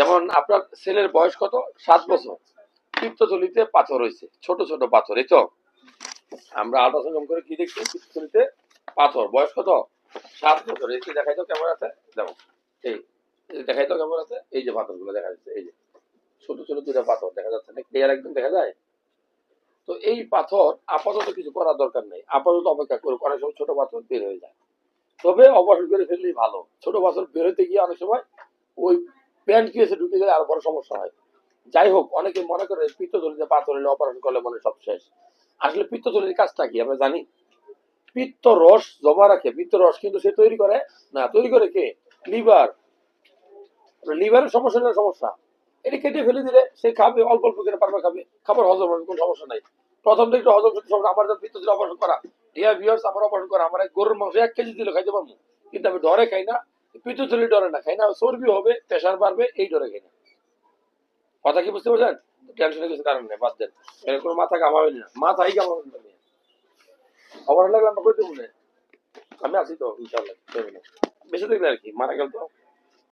যেমন আপনার ছেলের বয়স কত? সাত বছর। পিত্তথলিতে পাথর হয়েছে ছোট ছোট পাথর, এই তো? আমরা আল্ট্রাসাউন্ড করে কি দেখছি? পিত্তথলিতে পাথর। বয়স কত? সাত বছর। এই দেখাই তো কেমন আছে? দেখো। এই দেখাই তো কেমন আছে? এই যে পাথরগুলো দেখা যাচ্ছে, এই যে। ছোট ছোট দুটা পাথর দেখা যাচ্ছে। না ক্লিয়ার একদম দেখা যায়? তো এই পাথর আপাতত কিছু করার দরকার নেই। আপাতত অপেক্ষা করুক অনেক সময় ছোট পাথর বের হয়ে যায়। তবে অপারেশন করে ফেললেই ভালো। ছোট পাথর বের হতে গিয়ে অনেক সময় ওই প্যান্ট কেসে ঢুকে গেলে আরও বড় সমস্যা হয়। যাই হোক, অনেকে মনে করে পিত্তথলিতে পাথর হলে অপারেশন করলে মনে সব শেষ। আসলে পিত্তথলির কাজটা কি, আমরা জানি? পিত্ত রস জমা রাখে। পিত্ত রস কিন্তু সে তৈরি করে, না, তৈরি করে কে? লিভার। লিভারের সমস্যা হলে সমস্যা? এটা কেটে ফেলে দিলে সে খাবে, অল্প অল্প করে পারবে খাবে। খাবার হজম হবে, কোনো সমস্যা নাই। প্রথম থেকে একটু হজম সমস্যা, আমার যখন পিত্ত ছিল অপারেশন করা। ডিয়ার ভিউয়ার্স আমার অপারেশন করা। আমার গরুর মাংস এক কেজি দিলে খাইতে পারব। কিন্তু আমি ডরে খাই না। পিত্ত চলে ডরে না খাই না চর্বি হবে, প্রেশার বাড়বে, এই ডরে খাই না। কথা কি বুঝতে পারছেন? টেনশনের কিছু কারণ নেই, বাদ দেন। কোনো মাথা কামাবেন না, মাথাই কামাবেন না খবর লাগলে আমরা কই দেবো আমি আছি তো ইনশাল্লাহ বেশি দেখলে আর কি, মারা গেল তো।